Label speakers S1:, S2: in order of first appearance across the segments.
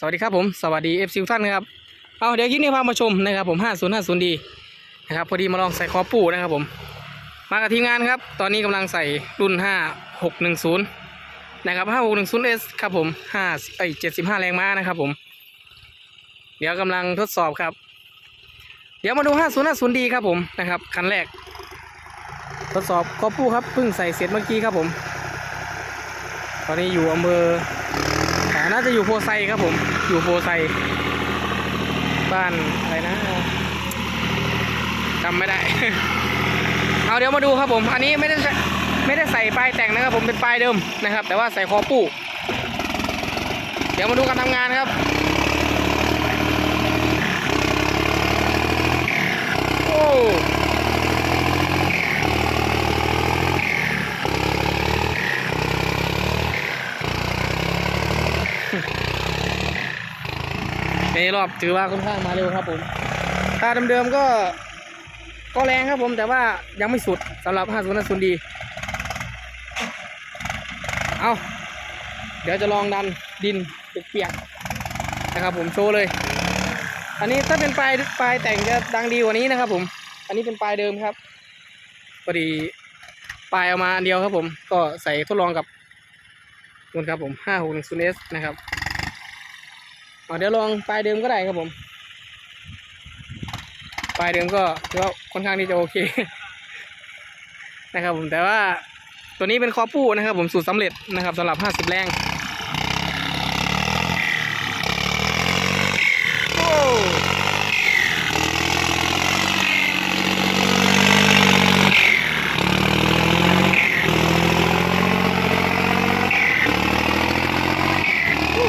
S1: สวัสดีครับผมสวัสดีเอฟซีท่านนะครับเอาเดี๋ยวคลิปนี้พามาชมนะครับผม 5050ดีนะครับพอดีมาลองใส่คอปูนะครับผม มากับทีมงานครับ ตอนนี้กำลังใส่รุ่น 5610 นะครับ 5610S ครับผม5เอ้ย75 แรงม้านะครับผม เดี๋ยวกำลังทดสอบครับ เดี๋ยวมาดู 5050ดีครับผมนะครับคันแรก ทดสอบคอปูครับเพิ่งใส่เสร็จเมื่อกี้ครับผม ตอนนี้อยู่อำเภอ น่าจะอยู่โพไซครับผม อยู่โพไซ บ้านอะไรนะจำไม่ได้ เอาเดี๋ยวมาดูครับผม อันนี้ไม่ได้ไม่ได้ใส่ปลายแต่งนะครับผมเป็นปลายเดิมนะครับ แต่ว่าใส่คอปูเดี๋ยวมาดูการทำงานครับ โอ้ ในรอบถือว่าค่อนข้างมาเร็วครับผมตาเดิมๆก็ก็แรงครับผมแต่ว่ายังไม่สุดสำหรับ 50นัดสุนดี เอาเดี๋ยวจะลองดันดินเปียกๆนะครับผมโชว์เลย อันนี้ถ้าเป็นปลายปลายแต่งจะดังดีกว่านี้นะครับผม อันนี้เป็นปลายเดิมครับพอดีปลายเอามาอันเดียวครับผม ก็ใส่ทดลองกับนู่นครับผม 5 6 1 0 S นะครับ เอเดี๋ยวลองปลายเดิมก็ได้ครับผมปลายเดิมก็ถือว่าค่อนข้างที่จะโอเคนะครับผมแต่ว่าตัวนี้เป็นคอปูนะครับ ผมสูตรสำเร็จนะครับสำหรับ 50 แรง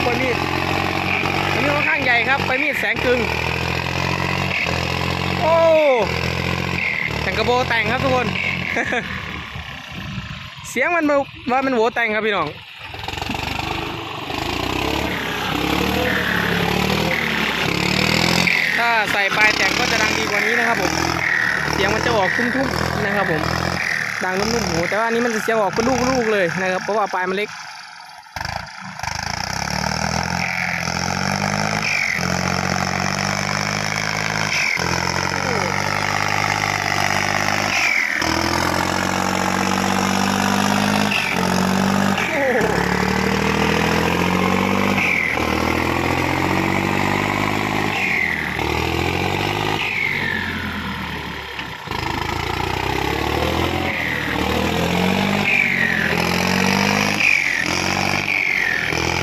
S1: คนนี้ อันนี้ค่อนข้างใหญ่ครับ ไปมีดแสงกึงโอ้แต่งกระโบแต่งครับทุกคน เสียงมันว่ามันโหวแต่งครับพี่น้องถ้าใส่ปลายแต่งก็จะดังดีกว่านี้นะครับผมเสียงมันจะออกทุ่มๆนะครับผมดังนุ่มๆหูแต่ว่านนี้มันจะเสียงออกเป็นลูกๆเลยนะครับเพราะว่าปลายมันเล็ก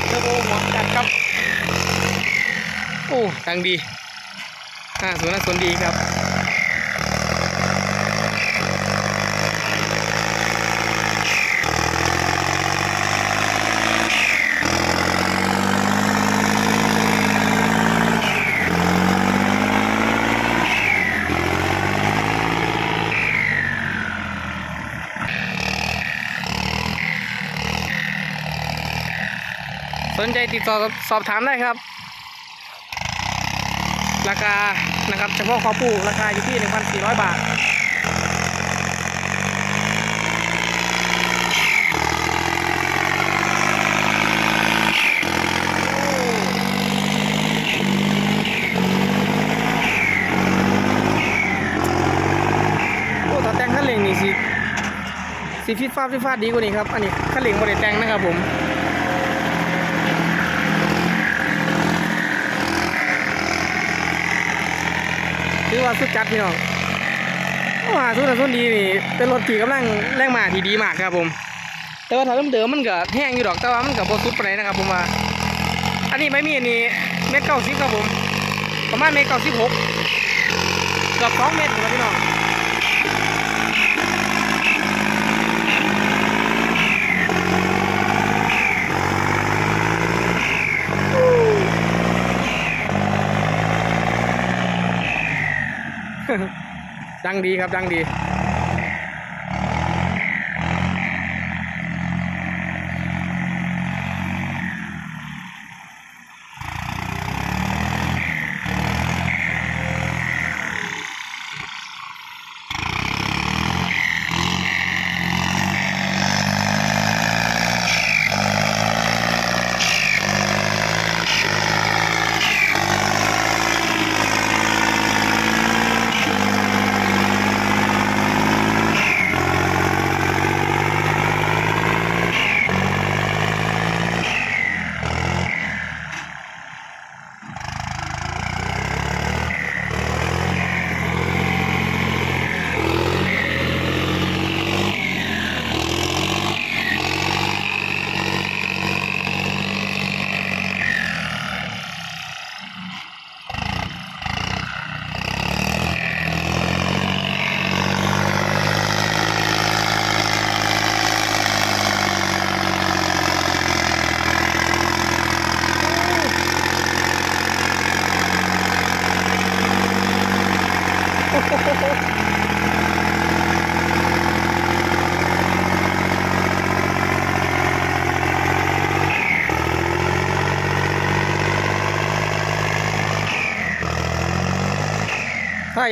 S1: เทอร์โบหัวจัด ครับ โอ้ดังดีอ่าสวนน่าสวนดีครับ สนใจติดต่อสอบถามได้ครับ ราคานะครับเฉพาะคอปูราคาอยู่ที่ 1,400 บาทโคต้าแดงขลังนี่สิสิฟิตฟ้าฟิตฟ้าดีกว่านี้ครับ อันนี้ขั้นเร่งบริแตงนะครับผม ถือว่าสุดจัดพี่น้องว่าสุดสุดดีนี่เป็นรถขี่กำลังแรงมาที่ดีมากครับผม แต่ว่าถ้าเดิมๆมันก็แห้งอยู่ดอกแต่ว่ามันก็บ่สุดปานนะครับผมว่า อันนี้ไม่มีอันนี้เมตรเก้าสิบครับผม ประมาณเมตรเก้าสิบหกเกือบสองเมตรครับพี่น้อง ดังดีครับดังดี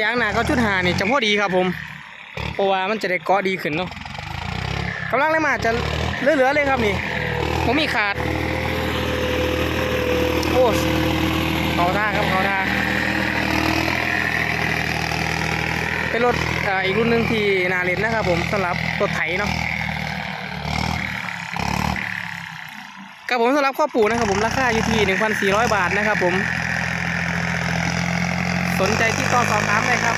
S1: ยางหนาก็ชุดหานี่จะพอดีครับผมเพราะว่ามันจะได้เกาะดีขึ้นเนาะกำลังเลยมาจะเหลือๆเลยครับนี่ผมมีขาดโอ้เขาท่าครับเขาท่าเป็นรถอ,อีกรุ่นหนึ่งที่นาเลนนะครับผมสำหรับรถไถเนาะกับผมสำหรับข้อปูนะครับผมราคาอยู่ที่ 1,400 บาทนะครับผม สนใจที่ต่อสอบถามเลยครับ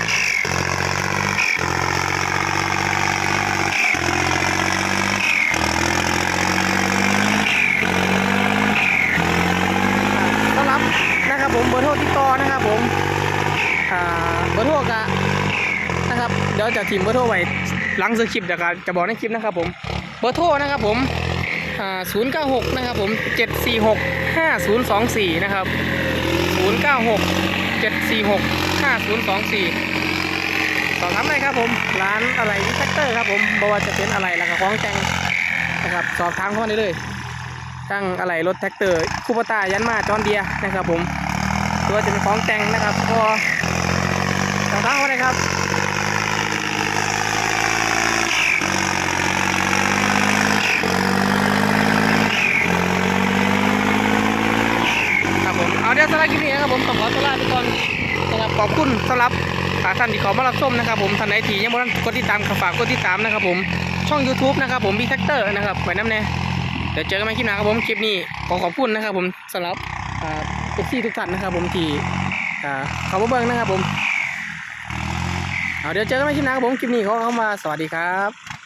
S1: ต้อนรับนะครับผมเบอร์โทรติดต่อนะครับผมเบอร์โทรกะนะครับเดี๋ยวจะทิมเบอร์โทรไว้หลังซื้อคลิปเดี๋ยวก็จะบอกในคลิปนะครับผมเบอร์โทรนะครับผมอ่าศูนะครับผมเจ็ดสี่หกห้าศูนะครับศู นย์เก้าหกเจ็ดสี่หกห้าศูนย์สองสี่สอบถามได้ครับผม ร้านอะไรวิแฟคเตอร์ครับผมบอกว่าจะเป็นอะไรแล้วก็ของแจงนะครับ สอบถามเข้ามาได้เลยตั้งอะไรรถแท็กเตอร์คูปตายันมาจอนเดียนะครับผมตัวจะเป็นของแต่งนะครับพอสอบถามเข้าเลยครับผมเอาเดี๋ยวสำหรับคลิป นะครับผมต้องขอตัวลาไปก่อนนะครับขอบคุณสำหรับท่านที่ขามารับชมนะครับผมท่านไหนที่ยังไม่ได้กดติดตามก็ฝากกดติดตามนะครับผมช่อง YouTube นะครับผมบีแท็กเตอร์นะครับไว้น้ำแน่เดี๋ยวเจอกันใหม่คลิปหน้าครับผมคลิปนี้ขอขอบคุณนะครับผมสำหรับอ่าเอฟซีทุกท่านนะครับผมที่อ่าขามาเบิ้งนะครับผมเอาเดี๋ยวเจอกันใหม่คลิปหน้าครับผมคลิปนี้ขอเข้ามาสวัสดีครับ